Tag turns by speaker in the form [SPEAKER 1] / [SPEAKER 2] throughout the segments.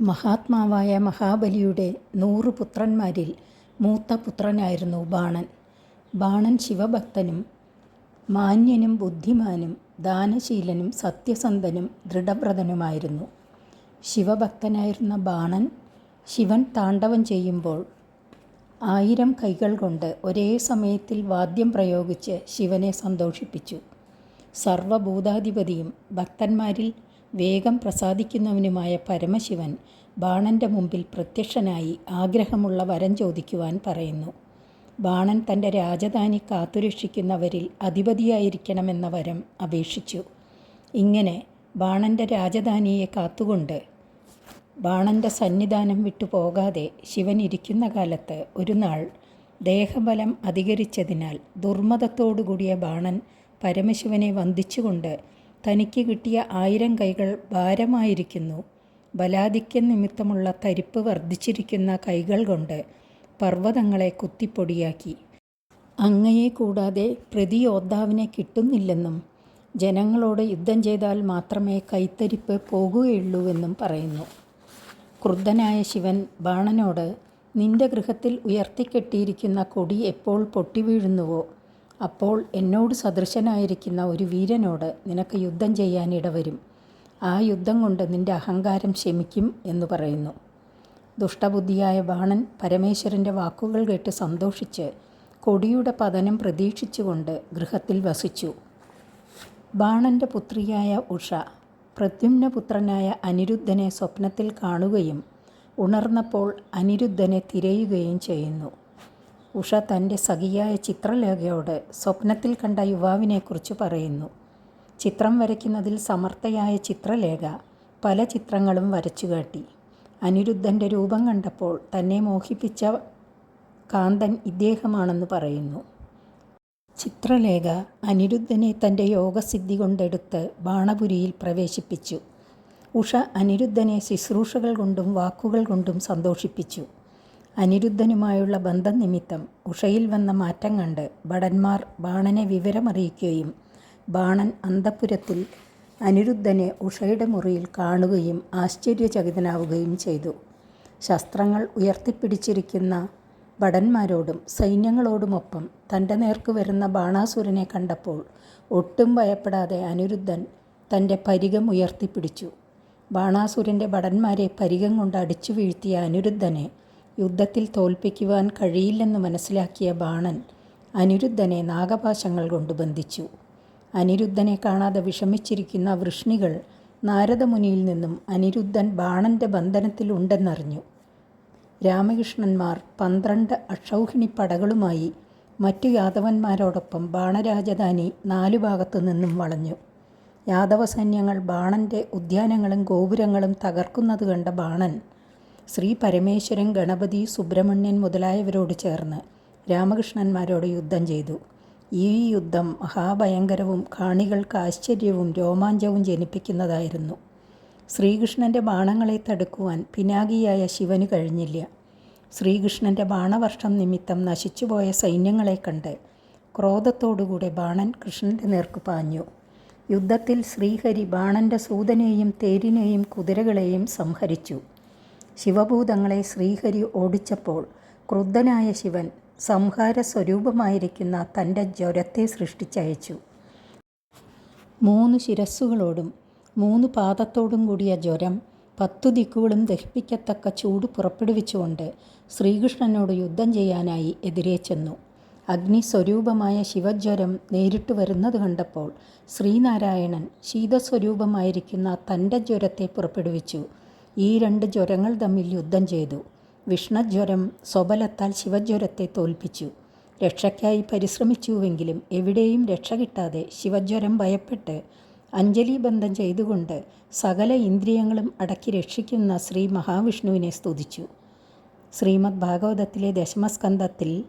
[SPEAKER 1] മഹാത്മാവായ മഹാബലിയുടെ നൂറു പുത്രന്മാരിൽ മൂത്ത പുത്രനായിരുന്നു ബാണൻ. ബാണൻ ശിവഭക്തനും മാന്യനും ബുദ്ധിമാനും ദാനശീലനും സത്യസന്ധനും ദൃഢവ്രതനുമായിരുന്നു. ശിവഭക്തനായിരുന്ന ബാണൻ ശിവൻ താണ്ഡവം ചെയ്യുമ്പോൾ ആയിരം കൈകൾ കൊണ്ട് ഒരേ സമയത്തിൽ വാദ്യം പ്രയോഗിച്ച് ശിവനെ സന്തോഷിപ്പിച്ചു. സർവഭൂതാധിപതിയും ഭക്തന്മാരിൽ വേഗം പ്രസാദിക്കുന്നവനുമായ പരമശിവൻ ബാണന്റെ മുമ്പിൽ പ്രത്യക്ഷനായി ആഗ്രഹമുള്ള വരം ചോദിക്കുവാൻ പറയുന്നു. ബാണൻ തന്റെ രാജധാനി കാത്തുരക്ഷിക്കുന്നവരിൽ അധിപതിയായിരിക്കണമെന്ന വരം അപേക്ഷിച്ചു. ഇങ്ങനെ ബാണന്റെ രാജധാനിയെ കാത്തുകൊണ്ട് ബാണന്റെ സന്നിധാനം വിട്ടു പോകാതെ ശിവൻ ഇരിക്കുന്ന കാലത്ത് ഒരു നാൾ ദേഹബലം അധികരിച്ചതിനാൽ ദുർമതത്തോടുകൂടിയ ബാണൻ പരമശിവനെ വന്ദിച്ചുകൊണ്ട് തനിക്ക് കിട്ടിയ ആയിരം കൈകൾ ഭാരമായിരിക്കുന്നു. ബലാധിക്യം നിമിത്തമുള്ള തരിപ്പ് വർദ്ധിച്ചിരിക്കുന്ന കൈകൾ കൊണ്ട് പർവതങ്ങളെ കുത്തിപ്പൊടിയാക്കി. അങ്ങയെ കൂടാതെ പ്രതിയോദ്ധാവിനെ കിട്ടുന്നില്ലെന്നും ജനങ്ങളോട് യുദ്ധം ചെയ്താൽ മാത്രമേ കൈത്തരിപ്പ് പോകുകയുള്ളൂവെന്നും പറയുന്നു. ക്രുദ്ധനായ ശിവൻ ബാണനോട് നിന്റെ ഗൃഹത്തിൽ ഉയർത്തിക്കെട്ടിയിരിക്കുന്ന കൊടി എപ്പോൾ പൊട്ടിവീഴുന്നുവോ അപ്പോൾ എന്നോട് സദൃശനായിരിക്കുന്ന ഒരു വീരനോട് നിനക്ക് യുദ്ധം ചെയ്യാൻ ഇടവരും. ആ യുദ്ധം കൊണ്ട് നിന്റെ അഹങ്കാരം ക്ഷമിക്കും എന്ന് പറയുന്നു. ദുഷ്ടബുദ്ധിയായ ബാണൻ പരമേശ്വരന്റെ വാക്കുകൾ കേട്ട് സന്തോഷിച്ച് കൊടിയുടെ പതനം പ്രതീക്ഷിച്ചുകൊണ്ട് ഗൃഹത്തിൽ വസിച്ചു. ബാണന്റെ പുത്രിയായ ഉഷ പ്രദ്യുമ്നപുത്രനായ അനിരുദ്ധനെ സ്വപ്നത്തിൽ കാണുകയും ഉണർന്നപ്പോൾ അനിരുദ്ധനെ തിരയുകയും ചെയ്യുന്നു. ഉഷ തന്റെ സഖിയായ ചിത്രലേഖയോട് സ്വപ്നത്തിൽ കണ്ട യുവാവിനെക്കുറിച്ച് പറയുന്നു. ചിത്രം വരയ്ക്കുന്നതിൽ സമർത്ഥയായ ചിത്രലേഖ പല ചിത്രങ്ങളും വരച്ചു കാട്ടി അനിരുദ്ധന്റെ രൂപം കണ്ടപ്പോൾ തന്നെ മോഹിപ്പിച്ച കാന്തൻ ഇദ്ദേഹമാണെന്ന് പറയുന്നു. ചിത്രലേഖ അനിരുദ്ധനെ തന്റെ യോഗസിദ്ധി കൊണ്ടെടുത്ത് ബാണപുരിയിൽ പ്രവേശിപ്പിച്ചു. ഉഷ അനിരുദ്ധനെ ശുശ്രൂഷകൾ കൊണ്ടും വാക്കുകൾ കൊണ്ടും സന്തോഷിപ്പിച്ചു. അനിരുദ്ധനുമായുള്ള ബന്ധം നിമിത്തം ഉഷയിൽ വന്ന മാറ്റം കണ്ട് ഭടന്മാർ ബാണനെ വിവരമറിയിക്കുകയും ബാണൻ അന്തപുരത്തിൽ അനിരുദ്ധനെ ഉഷയുടെ മുറിയിൽ കാണുകയും ആശ്ചര്യചകിതനാവുകയും ചെയ്തു. ശസ്ത്രങ്ങൾ ഉയർത്തിപ്പിടിച്ചിരിക്കുന്ന ഭടന്മാരോടും സൈന്യങ്ങളോടുമൊപ്പം തന്റെ നേർക്ക് വരുന്ന ബാണാസുരനെ കണ്ടപ്പോൾ ഒട്ടും ഭയപ്പെടാതെ അനിരുദ്ധൻ തന്റെ പരിഗം ഉയർത്തിപ്പിടിച്ചു. ബാണാസുരന്റെ ഭടന്മാരെ പരിഗം കൊണ്ട് അടിച്ചു വീഴ്ത്തിയ അനിരുദ്ധനെ യുദ്ധത്തിൽ തോൽപ്പിക്കുവാൻ കഴിയില്ലെന്ന് മനസ്സിലാക്കിയ ബാണൻ അനിരുദ്ധനെ നാഗപാശങ്ങൾ കൊണ്ട് ബന്ധിച്ചു. അനിരുദ്ധനെ കാണാതെ വിഷമിച്ചിരിക്കുന്ന വൃഷ്ണികൾ നാരദമുനിയിൽ നിന്നും അനിരുദ്ധൻ ബാണന്റെ ബന്ധനത്തിലുണ്ടെന്നറിഞ്ഞു. രാമകൃഷ്ണന്മാർ പന്ത്രണ്ട് അക്ഷൗഹിണി പടകളുമായി മറ്റു യാദവന്മാരോടൊപ്പം ബാണരാജധാനി നാലു ഭാഗത്തു നിന്നും വളഞ്ഞു. യാദവസൈന്യങ്ങൾ ബാണന്റെ ഉദ്യാനങ്ങളും ഗോപുരങ്ങളും തകർക്കുന്നത് കണ്ട ബാണൻ ശ്രീപരമേശ്വരൻ, ഗണപതി, സുബ്രഹ്മണ്യൻ മുതലായവരോട് ചേർന്ന് രാമകൃഷ്ണന്മാരോട് യുദ്ധം ചെയ്തു. ഈ യുദ്ധം മഹാഭയങ്കരവും കാണികൾക്ക് ആശ്ചര്യവും രോമാഞ്ചവും ജനിപ്പിക്കുന്നതായിരുന്നു. ശ്രീകൃഷ്ണന്റെ ബാണങ്ങളെ തടുക്കുവാൻ പിനാകിയായ ശിവന് കഴിഞ്ഞില്ല. ശ്രീകൃഷ്ണന്റെ ബാണവർഷം നിമിത്തം നശിച്ചുപോയ സൈന്യങ്ങളെ കണ്ട് ക്രോധത്തോടുകൂടെ ബാണൻ കൃഷ്ണന്റെ നേർക്ക് പാഞ്ഞു. യുദ്ധത്തിൽ ശ്രീഹരി ബാണന്റെ സൂതനെയും തേരിനെയും കുതിരകളെയും സംഹരിച്ചു. ശിവഭൂതങ്ങളെ ശ്രീഹരി ഓടിച്ചപ്പോൾ ക്രുദ്ധനായ ശിവൻ സംഹാര സ്വരൂപമായിരിക്കുന്ന തന്റെ ജ്വരത്തെ സൃഷ്ടിച്ചയച്ചു. മൂന്ന് ശിരസ്സുകളോടും മൂന്ന് പാദത്തോടും കൂടിയ ജ്വരം പത്തു ദിക്കുകളും ദഹിപ്പിക്കത്തക്ക ചൂട് പുറപ്പെടുവിച്ചുകൊണ്ട് ശ്രീകൃഷ്ണനോട് യുദ്ധം ചെയ്യാനായി എതിരെ ചെന്നു. അഗ്നിസ്വരൂപമായ ശിവജ്വരം നേരിട്ട് വരുന്നത് കണ്ടപ്പോൾ ശ്രീനാരായണൻ ശീതസ്വരൂപമായിരിക്കുന്ന തന്റെ ജ്വരത്തെ പുറപ്പെടുവിച്ചു. ഈ രണ്ട് ജ്വരങ്ങൾ തമ്മിൽ യുദ്ധം ചെയ്തു. വിഷ്ണജ്വരം സ്വബലത്താൽ ശിവജ്വരത്തെ തോൽപ്പിച്ചു. രക്ഷയ്ക്കായി പരിശ്രമിച്ചുവെങ്കിലും എവിടെയും രക്ഷ കിട്ടാതെ ശിവജ്വരം ഭയപ്പെട്ട് അഞ്ജലി ബന്ധം ചെയ്തുകൊണ്ട് സകല ഇന്ദ്രിയങ്ങളും അടക്കി രക്ഷിക്കുന്ന ശ്രീ മഹാവിഷ്ണുവിനെ സ്തുതിച്ചു. ശ്രീമദ് ഭാഗവതത്തിലെ ദശമസ്കന്ധത്തിൽ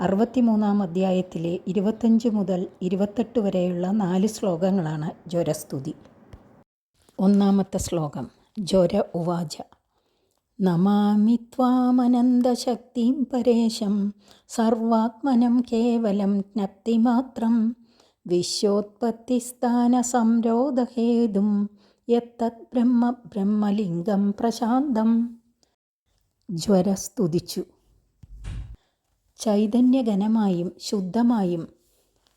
[SPEAKER 1] അറുപത്തിമൂന്നാം അധ്യായത്തിലെ ഇരുപത്തഞ്ച് മുതൽ ഇരുപത്തെട്ട് വരെയുള്ള നാല് ശ്ലോകങ്ങളാണ് ജ്വരസ്തുതി. ഒന്നാമത്തെ ശ്ലോകം ജ്വര ഉവാച നമാമി ത്വാമനന്തശക്തിം പരേശം. സർവാത്മനം കേവലം ജ്ഞപ്തിമാത്രം. വിശ്വോത്പത്തിസ്ഥാനസംരോധഹേതും യത്തത് ബ്രഹ്മ ബ്രഹ്മലിംഗം പ്രശാന്തം. ജ്വര സ്തുതിച്ചു ചൈതന്യഘനമായും ശുദ്ധമായും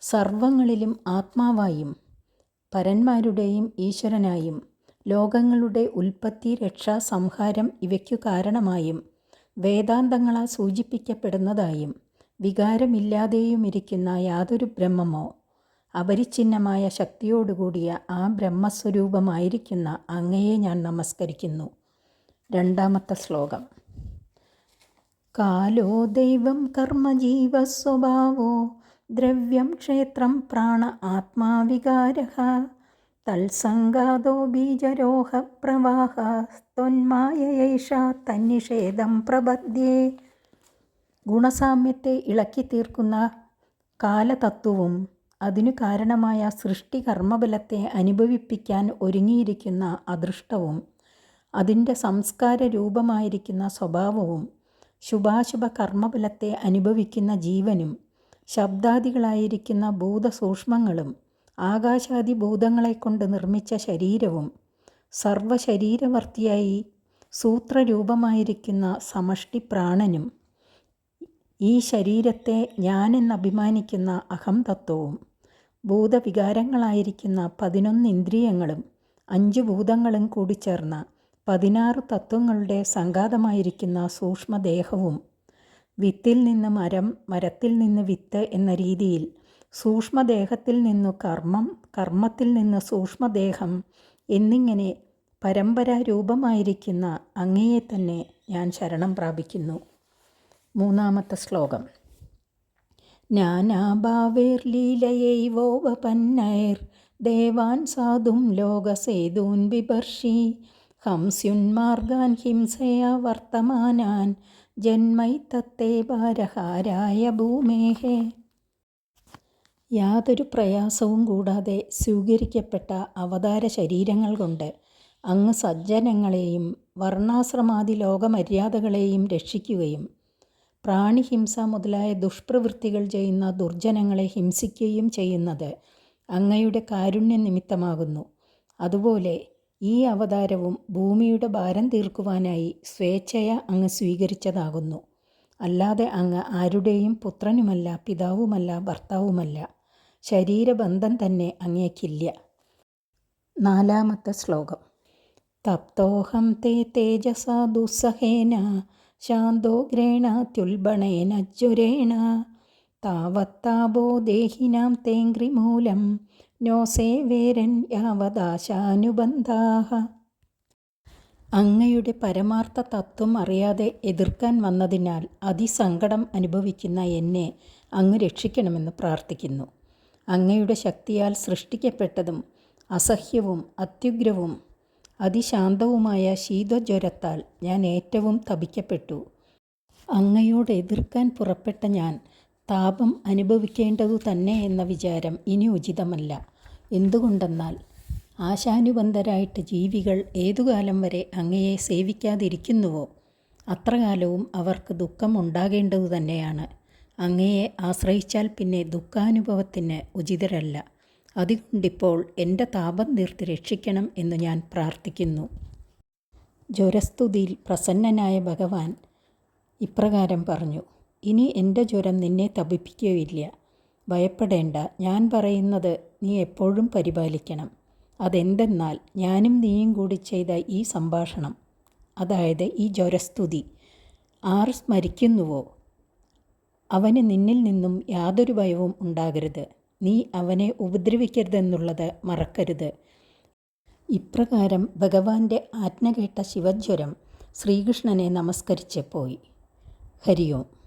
[SPEAKER 1] സർവങ്ങളിലും ആത്മാവായും പരന്മാരുടെയും ഈശ്വരനായും ലോകങ്ങളുടെ ഉൽപ്പത്തി രക്ഷാ സംഹാരം ഇവയ്ക്കു കാരണമായും വേദാന്തങ്ങളാൽ സൂചിപ്പിക്കപ്പെടുന്നതായും വികാരമില്ലാതെയുമിരിക്കുന്ന യാതൊരു ബ്രഹ്മമോ അപരിച്ഛിന്നമായ ശക്തിയോടുകൂടിയ ആ ബ്രഹ്മസ്വരൂപമായിരിക്കുന്ന അങ്ങയെ ഞാൻ നമസ്കരിക്കുന്നു. രണ്ടാമത്തെ ശ്ലോകം. കാലോ ദൈവം കർമ്മജീവസ്വഭാവോ ദ്രവ്യം ക്ഷേത്രം പ്രാണ ആത്മാവികാര തത്സംഗാതോ ബീജരോഹ പ്രവാഹ ത്വന്മായൈഷ തന്നിഷേധം പ്രബദ്ധ്യേ ഗുണസാമ്യത്തെ ഇളക്കി തീർക്കുന്ന കാലതത്വവും അതിനു കാരണമായ സൃഷ്ടികർമ്മബലത്തെ അനുഭവിപ്പിക്കാൻ ഒരുങ്ങിയിരിക്കുന്ന അദൃഷ്ടവും അതിന്റെ സംസ്കാര രൂപമായിരിക്കുന്ന സ്വഭാവവും ശുഭാശുഭ കർമ്മബലത്തെ അനുഭവിക്കുന്ന ജീവനും ശബ്ദാദികളായിരിക്കുന്ന ഭൂതസൂക്ഷ്മങ്ങളും ആകാശാദി ഭൂതങ്ങളെ കൊണ്ട് നിർമ്മിച്ച ശരീരവും സർവശരീരവർത്തിയായി സൂത്രരൂപമായിരിക്കുന്ന സമഷ്ടി പ്രാണനും ഈ ശരീരത്തെ ഞാനെന്നഭിമാനിക്കുന്ന അഹംതത്വവും ഭൂതവികാരങ്ങളായിരിക്കുന്ന പതിനൊന്ന് ഇന്ദ്രിയങ്ങളും അഞ്ച് ഭൂതങ്ങളും കൂടി ചേർന്ന പതിനാറ് തത്വങ്ങളുടെ സംഘാതമായിരിക്കുന്ന സൂക്ഷ്മദേഹവും വിത്തിൽ നിന്ന് മരം മരത്തിൽ നിന്ന് വിത്ത് എന്ന രീതിയിൽ സൂക്ഷ്മദേഹത്തിൽ നിന്നു കർമ്മം കർമ്മത്തിൽ നിന്ന് സൂക്ഷ്മദേഹം എന്നിങ്ങനെ പരമ്പരാരൂപമായിരിക്കുന്ന അങ്ങയെ തന്നെ ഞാൻ ശരണം പ്രാപിക്കുന്നു. മൂന്നാമത്തെ ശ്ലോകം. നാനാഭാവേർലീലയൈവോപന്നൈർ ദേവാൻ സാധും ലോകസേതൂൻ ബിഭർഷി ഹംസ്യുന്മാർഗാൻ ഹിംസയാ വർത്തമാനാൻ ജന്മൈ തത്തേ ഭാരഹാരായ ഭൂമേഹേ. യാതൊരു പ്രയാസവും കൂടാതെ സ്വീകരിക്കപ്പെട്ട അവതാര ശരീരങ്ങൾ കൊണ്ട് അങ്ങ് സജ്ജനങ്ങളെയും വർണാശ്രമാദി ലോകമര്യാദകളെയും രക്ഷിക്കുകയും പ്രാണിഹിംസ മുതലായ ദുഷ്പ്രവൃത്തികൾ ചെയ്യുന്ന ദുർജനങ്ങളെ ഹിംസിക്കുകയും ചെയ്യുന്നത് അങ്ങയുടെ കാരുണ്യ നിമിത്തമാകുന്നു. അതുപോലെ ഈ അവതാരവും ഭൂമിയുടെ ഭാരം തീർക്കുവാനായി സ്വേച്ഛയ അങ്ങ് സ്വീകരിച്ചതാകുന്നു. അല്ലാതെ അങ്ങ് ആരുടെയും പുത്രനുമല്ല പിതാവുമല്ല ഭർത്താവുമല്ല. ശരീരബന്ധം തന്നെ അങ്ങേക്കില്ല. നാലാമത്തെ ശ്ലോകം. തപ്തോഹം തേ തേജസാ ദുസ്സഹേന ശാന്തോഗ്രേണാത്യുൽബണേന ജ്വരേണ താവത്താപോ ദേഹിനാം തേങ്ക്രിമൂലം നോസേ വേരൻ യാവദാശാനുബന്ധാഹ. അങ്ങയുടെ പരമാർത്ഥ തത്വം അറിയാതെ എതിർക്കാൻ വന്നതിനാൽ അതിസങ്കടം അനുഭവിക്കുന്ന എന്നെ അങ്ങ് രക്ഷിക്കണമെന്ന് പ്രാർത്ഥിക്കുന്നു. അങ്ങയുടെ ശക്തിയാൽ സൃഷ്ടിക്കപ്പെട്ടതും അസഹ്യവും അത്യുഗ്രവും അതിശാന്തവുമായ ശീതജ്വരത്താൽ ഞാൻ ഏറ്റവും തപിക്കപ്പെട്ടു. അങ്ങയോട് എതിർക്കാൻ പുറപ്പെട്ട ഞാൻ താപം അനുഭവിക്കേണ്ടതു തന്നെ എന്ന വിചാരം ഇനി ഉചിതമല്ല. എന്തുകൊണ്ടെന്നാൽ ആശാനുബന്ധരായിട്ട് ജീവികൾ ഏതുകാലം വരെ അങ്ങയെ സേവിക്കാതിരിക്കുന്നുവോ? അത്രകാലവും അവർക്ക് ദുഃഖം ഉണ്ടാകേണ്ടതു തന്നെയാണ്. അങ്ങയെ ആശ്രയിച്ചാൽ പിന്നെ ദുഃഖാനുഭവത്തിന് ഉചിതരല്ല. അതുകൊണ്ടിപ്പോൾ എന്റെ താപം തീർത്ത് രക്ഷിക്കണം എന്ന് ഞാൻ പ്രാർത്ഥിക്കുന്നു. ജ്വരസ്തുതിയിൽ പ്രസന്നനായ ഭഗവാൻ ഇപ്രകാരം പറഞ്ഞു ഇനി എന്റെ ജ്വരം നിന്നെ തപിപ്പിക്കുകയില്ല. ഭയപ്പെടേണ്ട. ഞാൻ പറയുന്നത് നീ എപ്പോഴും പരിപാലിക്കണം. അതെന്തെന്നാൽ ഞാനും നീയും കൂടി ചെയ്ത ഈ സംഭാഷണം അതായത് ഈ ജ്വരസ്തുതി ആർ സ്മരിക്കുന്നുവോ? അവന് നിന്നിൽ നിന്നും യാതൊരു ഭയവും ഉണ്ടാകരുത്. നീ അവനെ ഉപദ്രവിക്കരുതെന്നുള്ളത് മറക്കരുത്. ഇപ്രകാരം ഭഗവാന്റെ ആജ്ഞ കേട്ട ശിവജ്വരം ശ്രീകൃഷ്ണനെ നമസ്കരിച്ച് പോയി. ഹരിയോം.